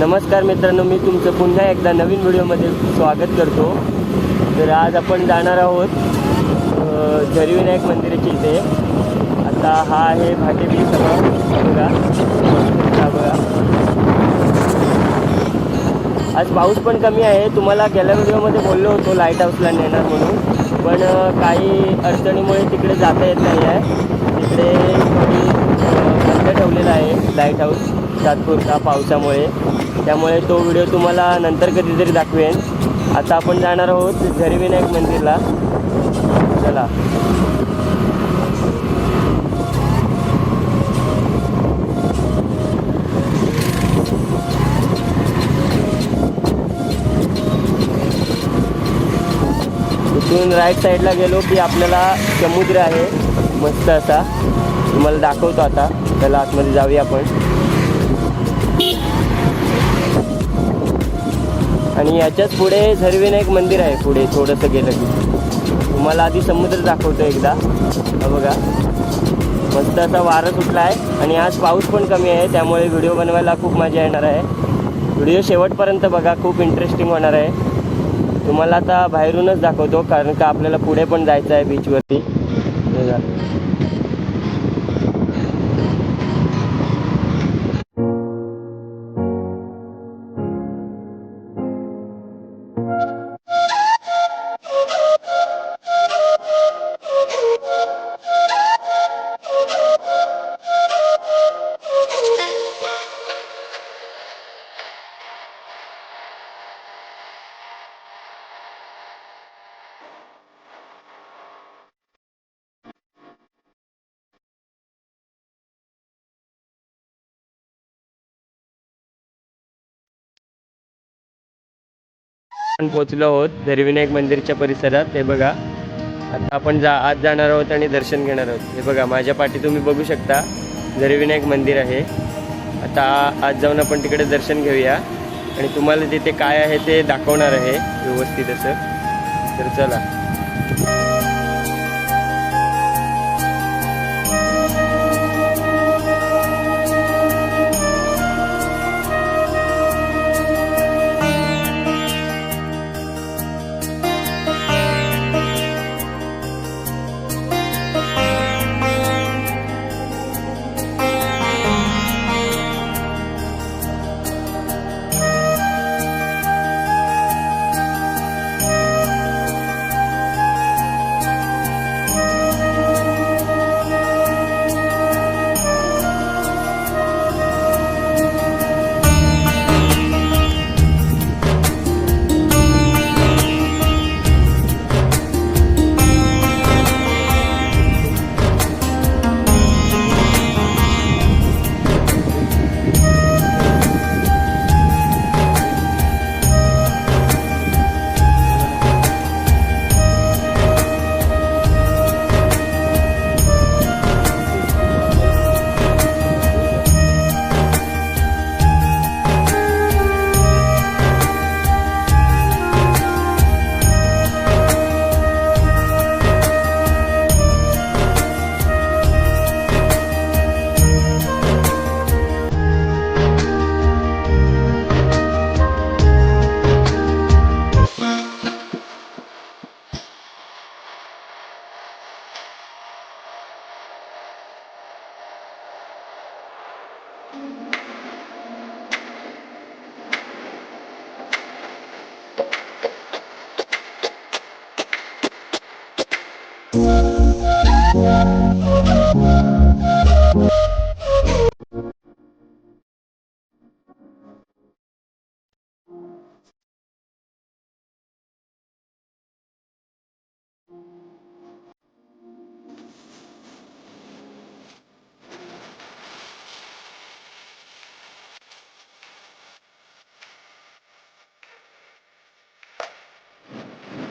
नमस्कार मित्रांनो मी तुमचं पुन्हा एकदा नवीन व्हिडिओमध्ये स्वागत करतो. तर आज आपण जाणार आहोत अ, मंदिराची मंदिराच्या इथे. आता हा आहे भाटेबी सभा. बघा. हा बघा. आज पाऊस पण कमी आहे. तुम्हाला गेल्या व्हिडिओमध्ये बोललो होतो लाइट हाऊसला नेणार म्हणून. पण काही अडचणीमुळे तिकडे जाता येत नाही आहे. तिकडे थोडी बंद ठेवलेला आहे लाइट हाऊस तात्पुरता पावसामुळे. त्यामुळे तो व्हिडिओ तुम्हाला नंतर कधीतरी दाखवेन. आता आपण जाणार आहोत झरीविनायक मंदिरला. चला. इथून राईट साईडला गेलो की आपल्याला समुद्र आहे. मस्त असा. तुम्हाला दाखवतो आता. त्याला आतमध्ये जाऊया आपण. आणि याच्याच पुढे झरविनायक मंदिर आहे पुढे थोडंसं गेलं की. तुम्हाला आधी समुद्र दाखवतो एकदा. बघा. मस्त असा वारं सुटला आहे आणि आज पाऊस पण कमी आहे त्यामुळे व्हिडिओ बनवायला खूप मजा येणार आहे. व्हिडिओ शेवटपर्यंत बघा खूप इंटरेस्टिंग होणार आहे. तुम्हाला आता बाहेरूनच दाखवतो कारण का आपल्याला पुढे पण जायचं आहे बीचवरती आपण पोचलो आहोत धरीविनायक मंदिरच्या परिसरात. हे बघा. आता आपण जा आज जाणार आहोत आणि दर्शन घेणार आहोत. हे बघा माझ्या पाठी तुम्ही बघू शकता. धरीविनायक मंदिर आहे. आता आज जाऊन आपण तिकडे दर्शन घेऊया. आणि तुम्हाला तिथे काय आहे ते दाखवणार आहे व्यवस्थित असं. तर चला.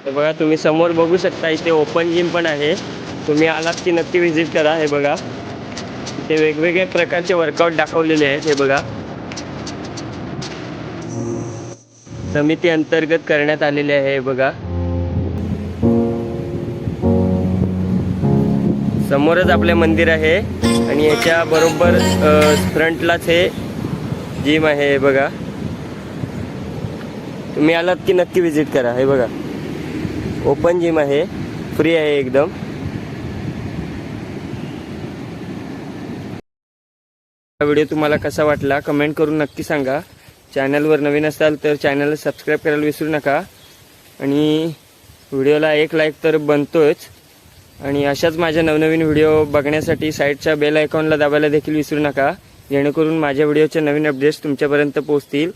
तर बघा तुम्ही समोर बघू शकता इथे ओपन जिम पण आहे. तुम्ही आलात की नक्की व्हिजिट करा हे बघा. इथे वेगवेगळ्या प्रकारचे वर्कआउट दाखवलेले आहेत हे बघा. समिती अंतर्गत करण्यात आलेले आहे हे बघा. समोरच आपले मंदिर आहे आणि याच्या बरोबर फ्रंटलाच हे जिम आहे हे बघा. तुम्ही आलात की नक्की व्हिजिट करा हे बघा. ओपन जिम आहे. फ्री आहे एकदम. हा व्हिडिओ तुम्हाला कसा वाटला कमेंट करून नक्की सांगा. चॅनलवर नवीन असाल तर चॅनलला सबस्क्राईब करायला विसरू नका. आणि व्हिडिओला एक लाईक तर बनतोच. आणि अशाच माझ्या नवनवीन व्हिडिओ बघण्यासाठी साईडच्या बेल आयकॉनला दाबायला देखील विसरू नका. जेणेकरून माझ्या व्हिडिओचे नवीन अपडेट्स तुमच्यापर्यंत पोहोचतील.